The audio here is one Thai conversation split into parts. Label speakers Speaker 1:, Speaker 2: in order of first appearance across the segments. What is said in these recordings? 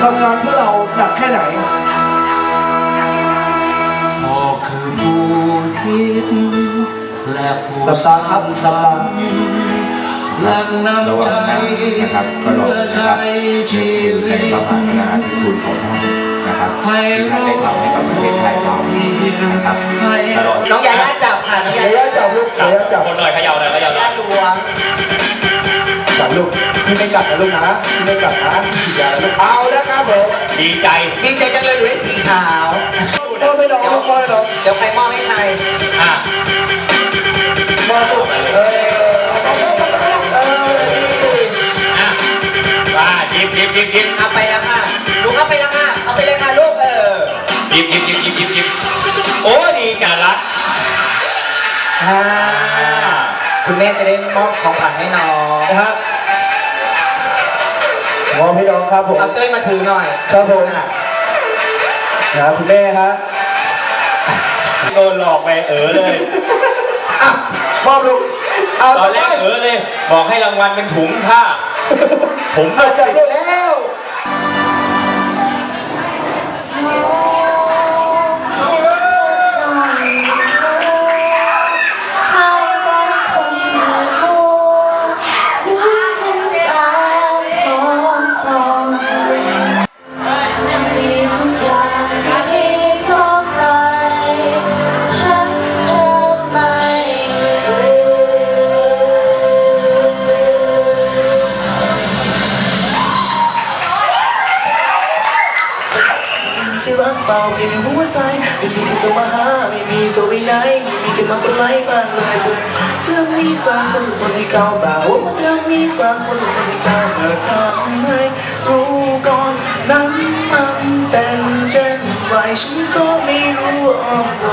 Speaker 1: ทำงานเพื่อเราหนักแค่ไหน
Speaker 2: พ่อคือผู้คิด และผู้
Speaker 1: หลับตาครับหลับตา
Speaker 2: และนำใจ
Speaker 3: นะครับก็รอ
Speaker 2: เพื่อ
Speaker 3: นะค
Speaker 2: ใช้
Speaker 3: รับ
Speaker 2: ชี
Speaker 3: ใน
Speaker 2: วิต
Speaker 3: พระมหากรุณาธิคุณของท่านนะครับที่
Speaker 2: ให้
Speaker 3: ท่านได้ทำให้กับประเทศไทยเรานะครับตลอด
Speaker 4: น้องยาย่าจับค่ะน้องยา
Speaker 1: ระ
Speaker 4: ย่ายะ
Speaker 1: จับลูกระยะจับ
Speaker 5: คนหน่อยเขย่าหน่อยเขย่าหน่
Speaker 4: ย่า
Speaker 5: อย
Speaker 4: ล้วง
Speaker 1: จับลูกพี่ไม่กลับนะลูกนะพี่ไม่กลับนะฉีดยาแล้วลูกเอาแล้วครับผม
Speaker 5: ดีใจ
Speaker 4: ดีใจจังเลยหนูได้สีขาว
Speaker 1: พ่อไม่น้องลูกพ่อไม่น้อง
Speaker 4: เดี๋ยวใครมอบให้ใคร
Speaker 5: อะ
Speaker 1: พ่อลูกเออเอาลูกเออดี
Speaker 5: อะว่าหยิบหยิบหยิบหยิบ
Speaker 4: เอาไปแล้วค่ะลูกเอาไปแล้วค่ะเอาไปเลยค่ะลูกเออ
Speaker 5: หยิบหยิบหยิบหยิบหยิบหยิบโอ้ดีกันละ
Speaker 4: อ่าคุณแม่จะได้มอบของขวัญให้น้อง
Speaker 1: นะฮะม อบให้น้องครับผม
Speaker 4: เอาเต้ยมาถือหน่อย
Speaker 1: ครับผม
Speaker 4: อะ
Speaker 1: นะคุณแม่ฮะ
Speaker 5: โดนหลอกไปเออเลย
Speaker 1: อะมอบลูกเอา
Speaker 5: ต
Speaker 1: ต่
Speaker 5: อ
Speaker 1: อน
Speaker 5: แร
Speaker 1: ไป
Speaker 5: กเออเลย บอกให้รางวัลเป็นถุงผ้าถุง
Speaker 1: เอาจับลูก
Speaker 6: เปล่าไม่
Speaker 1: มีหัวใจไม่มีใครจะมาหาไม่มีจะไปไหนไม่มีใครมากดไลค์บ้าเลยเพื่อนจะมีสักคนสักคนที่ก้าวบ่าวว่าจะมีสักคนสักคนที่ก้าวมาทำให้รู้ก่อนนั้นมันเป็นเช่นไรฉันก็ไม่รู้อ่อ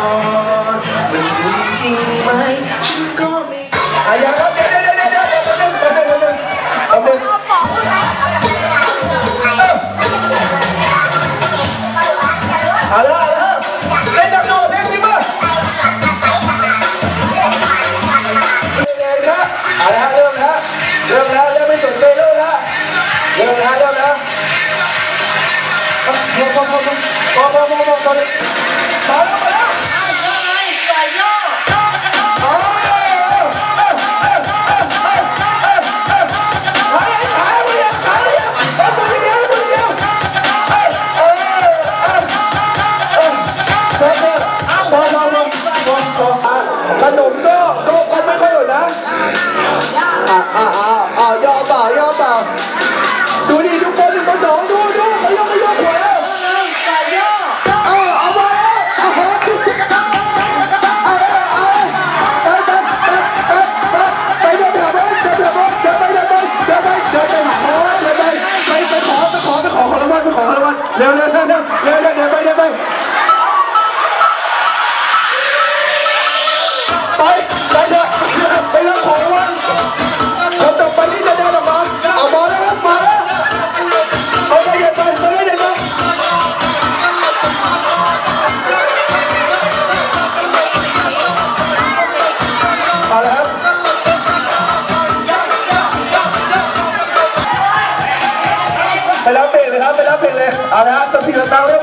Speaker 1: ขนมก็ก็ก็ไม่ค่อยหรอกนะ อ่าอ่าอ่า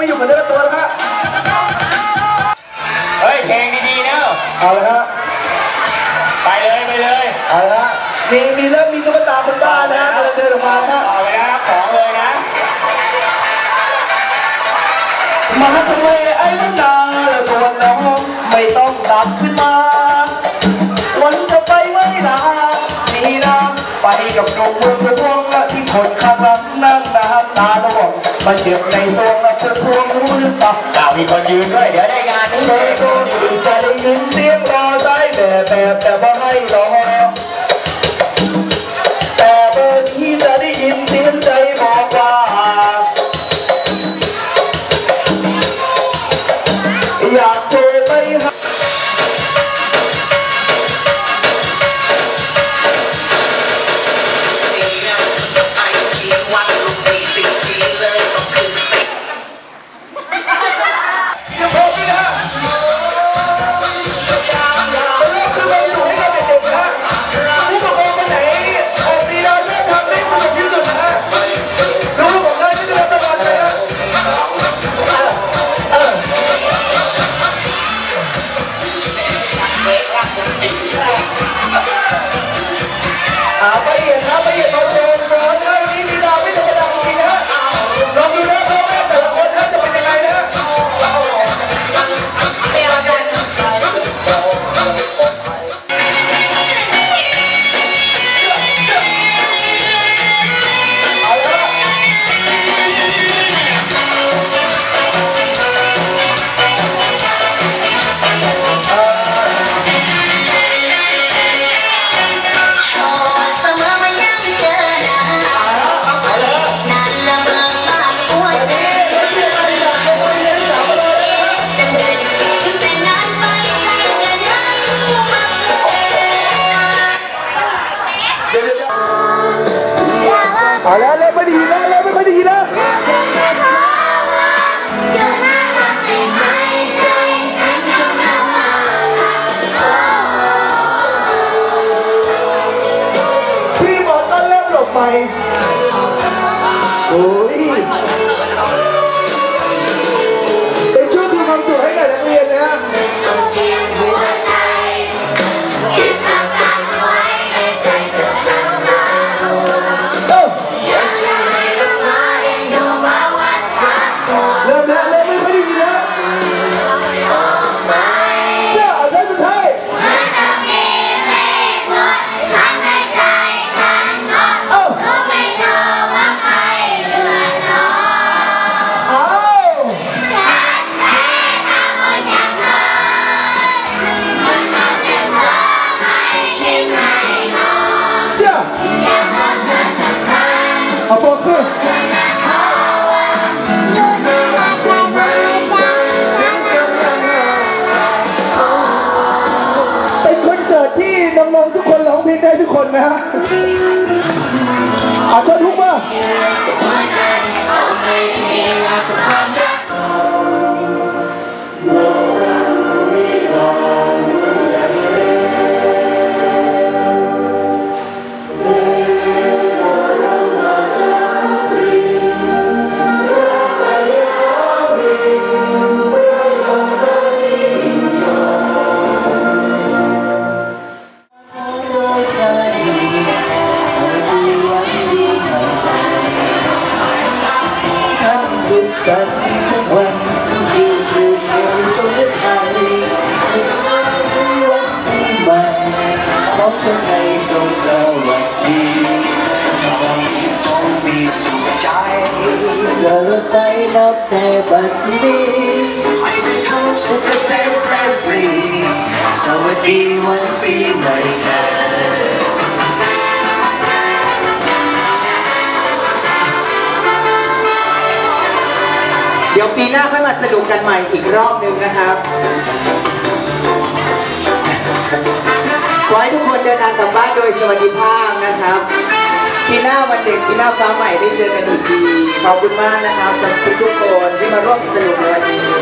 Speaker 1: ไม่อยู่กับเนื้อกับตัวแล้วฮะ
Speaker 5: เฮ้ยเพลงดีๆแล้ว
Speaker 1: เอาละฮะ
Speaker 5: ไปเลยไปเลย
Speaker 1: เอาละฮะมีมีเริ่มมีตุ๊กตาคนบ้านนะฮะกำลังเดินออกมาฮะ
Speaker 5: ต่อไปนะครับของเลยนะ
Speaker 1: มาทะเลไอ้น้ำนาแล้วตัวน้องไม่ต้องกลับขึ้นมาวันจะไปไว้นามีน้ำไปกับหนุ่มเมืองพวงและที่คนข้างหลังนั่งน้ำตาละวงมันเจ็บในทรงและเธอ พวงรู้หรือเปล่า
Speaker 5: ดาวมีคนยืนด้วยเดี๋ยวได้งานนี้
Speaker 1: เธ
Speaker 5: เล
Speaker 1: อยก็ดีจะได้ยินเสียงรอสายแบบแบบแต่ว่าให้รอ เอา
Speaker 7: แล้
Speaker 6: วเล่นไม่
Speaker 7: ดีแล้วเล่นไม่ค่อยดีแล้ว
Speaker 6: อยู่หน้ารักไม่ ที่น้
Speaker 7: อ
Speaker 6: งทุกคนร้อ
Speaker 7: งเพลงได้ทุกคนนะฮะอาชนทุกมา
Speaker 6: หัวใจเอาไม่มีรักควา
Speaker 7: สุขสันทุกวันทุกคืนคืนในสงไทยวันปีใหม่ขอฉันให้จงสวัสดีวันที่คงมีสุขใจจะเลิกไปนับแต่บัดนี้ให้ฉันเข้าสุขเกษมแรงปรีสวัสดีวัน
Speaker 4: ดี๋ยวปีหน้าค่อยมาสรุปกันใหม่อีกรอบหนึ่งนะครับขอให้ทุกคนเดินทางกลับบ้านโดยสวัสดิภาพนะครับปีหน้าวันเด็กปีหน้าฟ้าใหม่ได้เจอกันอีกทีขอบคุณมากนะครับสำหรับทุกคนที่มาร่วมสนุกในวันนี้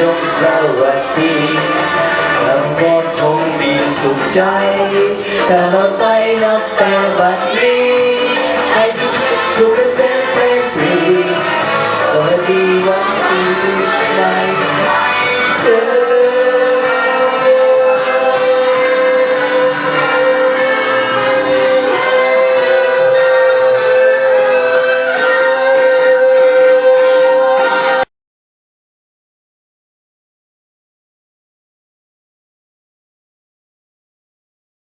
Speaker 7: จงสวัสดีเราก็คงมีสุขใจตลอดไปนับแต่บันนี้ให้สุขสุข